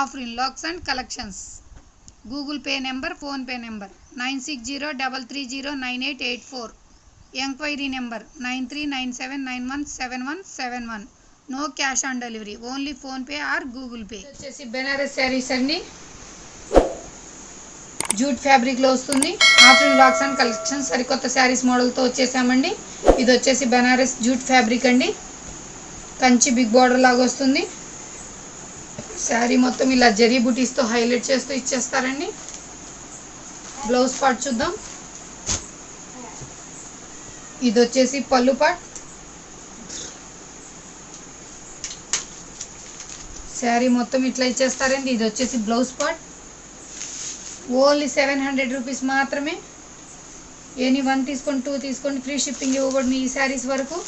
Afrin looks and collections. Google Pay number PhonePe number nine six zero double three zero nine eight eight four. Enquiry number nine three nine seven nine one seven one seven one. No cash on delivery only PhonePe or Google Pay. వచ్చేసి బెనారస్ శారీస్ అండి. Jute ఫ్యాబ్రిక్లో వస్తుంది. Afrin lakhs and collection సరికొత్త శారీస్ మోడల్తో వచ్చేసామండి. ఇది వచ్చేసి Banaras jute fabric అండి. కంచి బిగ్ బార్డర్ లాగా వస్తుంది. శారీ మొత్తం ఇలా జరీ బుటీస్తో హైలైట్ చేస్తూ ఇచ్చేస్తారండి. బ్లౌజ్ పార్ట్ చూద్దాం. ఇది వచ్చేసి పళ్ళు పార్ట్. శారీ మొత్తం ఇట్లా ఇచ్చేస్తారండి. ఇది వచ్చేసి blouse part. Only seven hundred rupees మాత్రమే. ఎనీ వన్ తీసుకోండి టూ తీసుకోండి ఫ్రీ షిప్పింగ్ ఇవ్వబడిన ఈ శారీస్ వరకు.